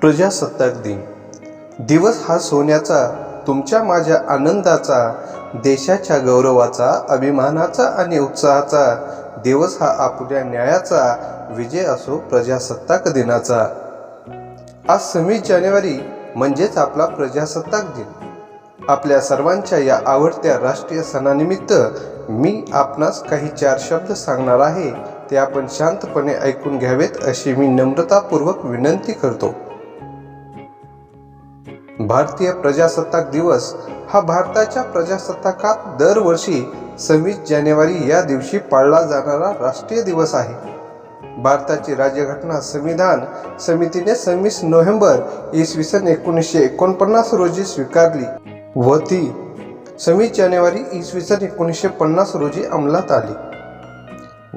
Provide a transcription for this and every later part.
प्रजासत्ताक दिन. दिवस हा सोन्याचा तुमच्या माझ्या आनंदाचा देशाच्या गौरवाचा अभिमानाचा आणि उत्साहाचा. दिवस हा आपल्या न्यायाचा विजय असो प्रजासत्ताक दिनाचा. आज सव्वीस जानेवारी म्हणजेच आपला प्रजासत्ताक दिन. आपल्या सर्वांच्या या आवडत्या राष्ट्रीय सणानिमित्त मी आपणास काही चार शब्द सांगणार आहे ते आपण शांतपणे ऐकून घ्यावेत अशी मी नम्रतापूर्वक विनंती करतो. भारतीय प्रजासत्ताक दिवस हा भारताच्या प्रजासत्ताकात दरवर्षी सव्वीस जानेवारी या दिवशी पाळला जाणारा राष्ट्रीय दिवस आहे. भारताची राज्यघटना संविधान समितीने सव्वीस नोव्हेंबर इसवी सन एकोणीसशे एकोणपन्नास रोजी स्वीकारली व ती सव्वीस जानेवारी इसवी सन एकोणीसशे पन्नास रोजी अंमलात आली.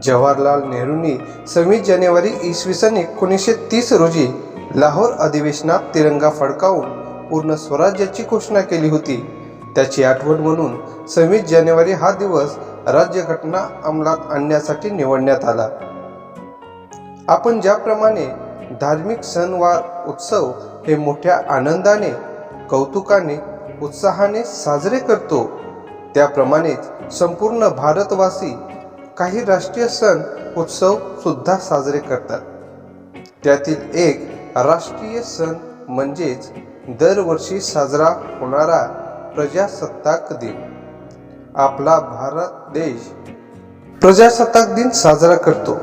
जवाहरलाल नेहरूंनी सव्वीस जानेवारी इसवी सन एकोणीसशे तीस रोजी लाहोर अधिवेशनात तिरंगा फडकावून पूर्ण स्वराज्याची घोषणा केली होती. त्याची आठवण म्हणून सव्वीस जानेवारी हा दिवस राज्यघटना अंमलात आणण्यासाठी निवडण्यात आला. आपण ज्याप्रमाणे धार्मिक सणवार उत्सव हे मोठ्या आनंदाने कौतुकाने उत्साहाने साजरे करतो त्याप्रमाणेच संपूर्ण भारतवासी काही राष्ट्रीय सण उत्सव सुद्धा साजरे करतात. त्यातील एक राष्ट्रीय सण म्हणजेच दरवर्षी साजरा होणारा प्रजासत्ताक दिन. आपला भारत देश प्रजासत्ताक दिन साजरा करतो.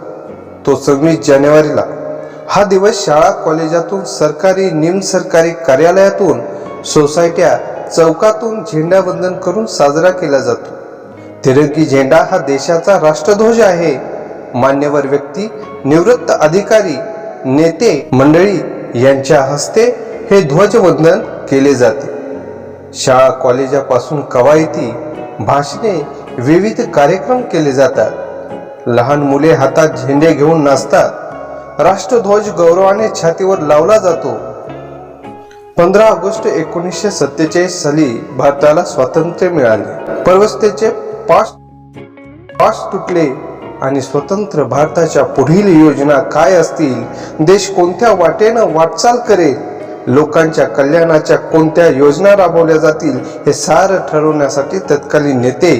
तो सव्वीस जानेवारीला हा दिवस शाळा कॉलेजातून सरकारी निमसरकारी कार्यालयातून सोसायट्या चौकातून झेंडावंदन करून साजरा केला जातो. तिरंगी झेंडा हा देशाचा राष्ट्रध्वज आहे. मान्यवर व्यक्ती निवृत्त अधिकारी नेते मंडळी यांच्या हस्ते हे ध्वजवंदन केले जाते. शाळा कॉलेजापासून कवायती भाषणे विविध कार्यक्रम केले जातात. लहान मुले हातात झेंडे घेऊन नाचतात. राष्ट्रध्वज गौरवाने छातीवर लावला जातो. पंधरा ऑगस्ट एकोणीसशे सत्तेचाळीस साली भारताला स्वातंत्र्य मिळाले. परवस्थेचे पाच पाच तुटले आणि स्वतंत्र भारताच्या पुढील योजना काय असतील देश कोणत्या वाटेनं वाटचाल करेल लोकांच्या कल्याणाच्या कोणत्या योजना राबवल्या जातील हे सार ठरवण्यासाठी तत्कालीन नेते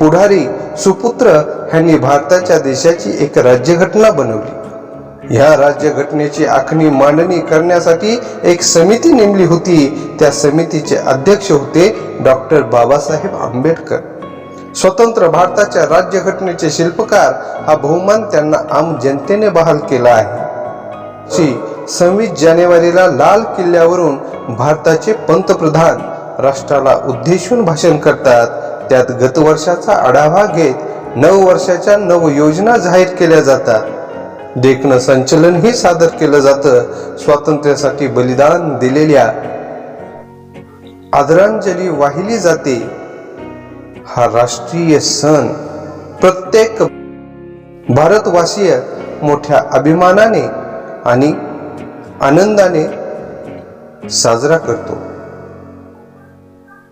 पुढारी सुपुत्र ह्यांनी भारताच्या देशाची एक राज्यघटना बनवली. ह्या राज्यघटनेची आखणी मांडणी करण्यासाठी एक समिती नेमली होती. त्या समितीचे अध्यक्ष होते डॉक्टर बाबासाहेब आंबेडकर. स्वतंत्र भारताच्या राज्यघटनेचे शिल्पकार हा बहुमान त्यांना आम जनतेने बहाल केला आहे. श्री सव्वीस जानेवारीला लाल किल्ल्यावरून भारताचे पंतप्रधान राष्ट्राला उद्देशून भाषण करतात. त्यात गतवर्षाचा आढावा घेत नऊ वर्षाच्या नव योजना जाहीर केल्या जातात. देखणं संचलनही सादर केलं जातं. स्वातंत्र्यासाठी बलिदान दिलेल्या आदरांजली वाहिली जाते. हा राष्ट्रीय सण प्रत्येक भारतवासीय मोठ्या अभिमानाने आणि आनंदाने साजरा करतो.